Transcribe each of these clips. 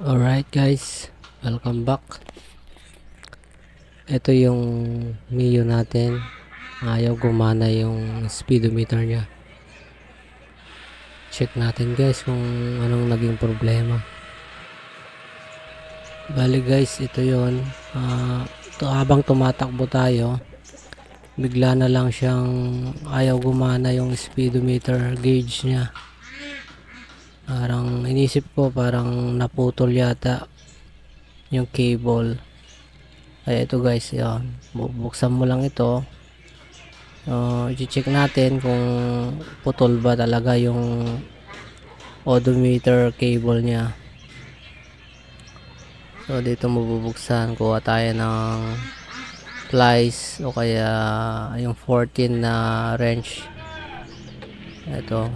Alright guys, welcome back. Ito yung Mio natin. Ayaw gumana yung speedometer niya. Check natin guys kung anong naging problema. Bali guys, ito yon. Ah, to habang tumatakbo tayo, bigla na lang siyang ayaw gumana yung speedometer gauge niya. Parang inisip ko parang naputol yata yung cable. Ay ito guys, yan. Bubuksan mo lang ito. So, i-check natin kung putol ba talaga yung odometer cable niya. So dito mo bubuksan, kuha tayo ng plies o kaya yung 14 na wrench. Ito.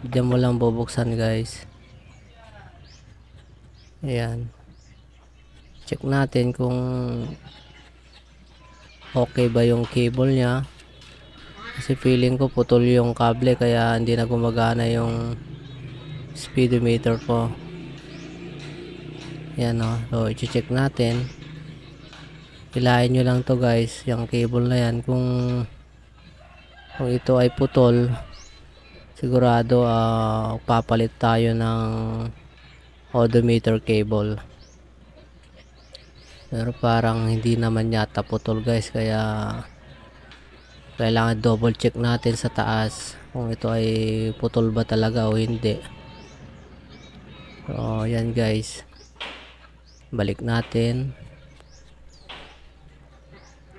Diyan mo lang bubuksan guys. Ayan. Check natin kung okay ba yung cable niya. Kasi feeling ko putol yung kable kaya hindi na gumagana yung speedometer ko. Yan o. So, i-check natin. Hilahin nyo lang to guys. Yung cable na yan. Kung kung ito ay putol, sigurado ah, papalit tayo ng odometer cable. Pero parang hindi naman yata putol guys. Kaya kailangan double check natin sa taas kung ito ay putol ba talaga o hindi. So, yan guys balik natin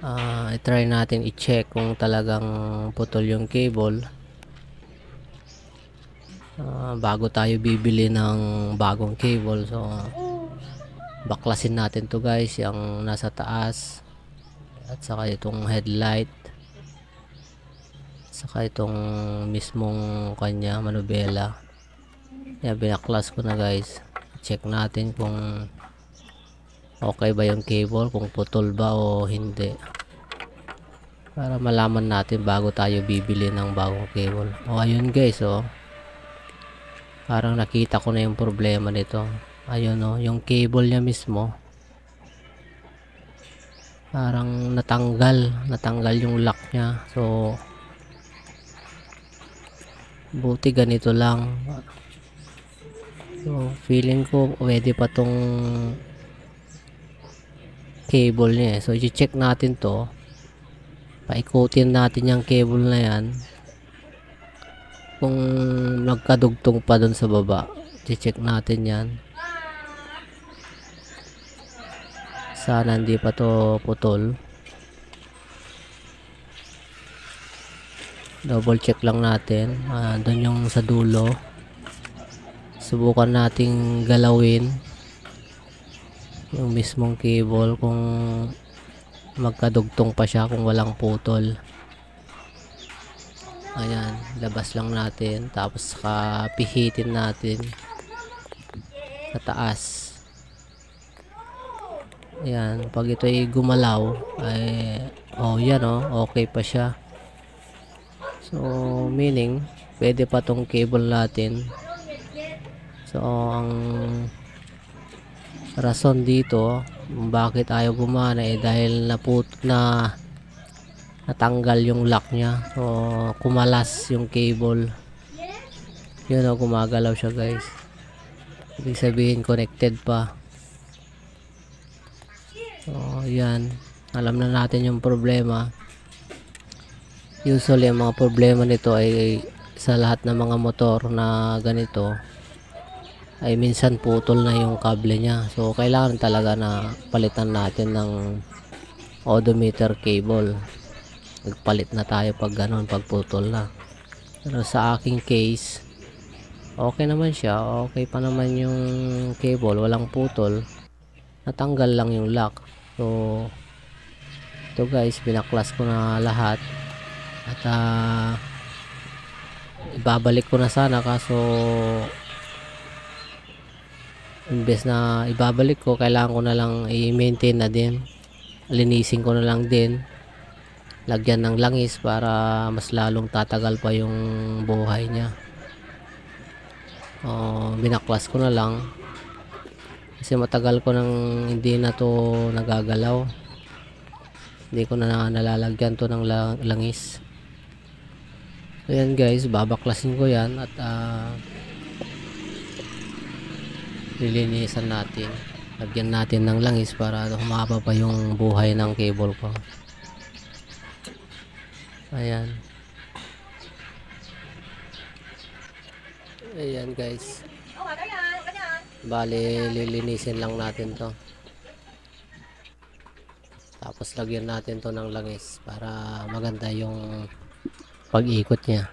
Ah, i-try natin i-check kung talagang putol yung cable Ah, bago tayo bibili ng bagong cable so baklasin natin to guys yung nasa taas at saka itong headlight saka itong mismong kanya manubela. Yan binaklas ko na guys. Check natin kung okay ba yung cable kung putol ba o hindi. Para malaman natin bago tayo bibili ng bagong cable. O ayun guys oh parang nakita ko na yung problema nito ayun oh yung cable niya mismo parang natanggal natanggal yung lock niya so buti ganito lang so feeling ko pwede pa tong cable niya eh. So, i-check natin to. Paikutin natin yung cable na yan. Kung nagkadugtong pa dun sa baba. I-check natin yan. Sana hindi pa to putol. Double check lang natin. Ah, dun yung sa dulo. Subukan nating galawin yung mismong cable kung magkadugtong pa siya kung walang putol ayan labas lang natin tapos saka pihitin natin sa taas. Ayan pag ito ay gumalaw ay oh yan oh okay pa siya. So meaning pwede pa tong cable natin. So ang rason dito bakit ayaw gumana eh dahil naput na natanggal yung lock niya. So kumalas yung cable. Yun o gumagalaw siya guys. Ibig sabihin connected pa. So yan. Alam na natin yung problema. Usually ang mga problema nito ay sa lahat ng mga motor na ganito ay minsan putol na yung kable niya. So, kailangan talaga na palitan natin ng odometer cable. Nagpalit na tayo pag ganun, pag putol na. Pero sa aking case, okay naman siya. Okay pa naman yung cable, walang putol. Natanggal lang yung lock. So, ito guys, binaklas ko na lahat. At, ah, ibabalik ko na sana kaso imbes na ibabalik ko kailangan ko na lang i-maintain na din linisin ko na lang din lagyan ng langis para mas lalong tatagal pa yung buhay niya o, binaklas ko na lang Kasi matagal ko nang hindi na to nagagalaw. Hindi ko na nalalagyan to ng la- langis. So yan guys, babaklasin ko yan at ah, lilinisan natin. Lagyan natin ng langis para humaba pa yung buhay ng cable ko. Ayan. Ayan guys. Bali, lilinisin lang natin to. Tapos lagyan natin to ng langis para maganda yung pag-ikot niya.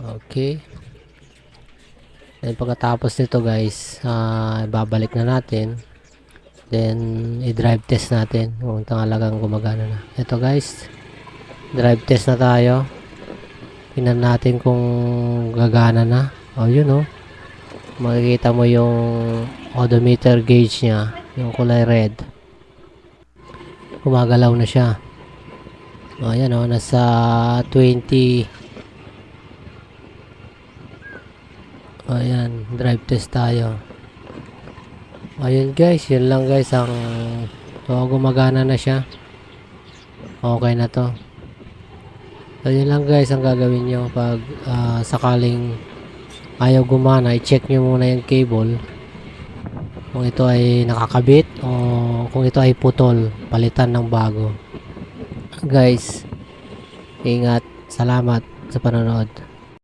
Okay. Then pagkatapos nito guys, ah, babalik na natin. Then i-drive test natin kung talagang gumagana na. Ito guys, drive test na tayo. Tingnan natin kung gagana na. Oh, yun oh. Makikita mo yung odometer gauge niya, yung kulay red. Gumagalaw na siya. Oh, yan oh, nasa 20 Ayan, drive test tayo. Ayun guys, yun lang guys ang so gumagana na siya. Okay na to. So yun lang guys ang gagawin nyo pag ah, sakaling ayaw gumana, i-check nyo muna yung cable kung ito ay nakakabit o kung ito ay putol, palitan ng bago. Guys, ingat. Salamat sa panonood.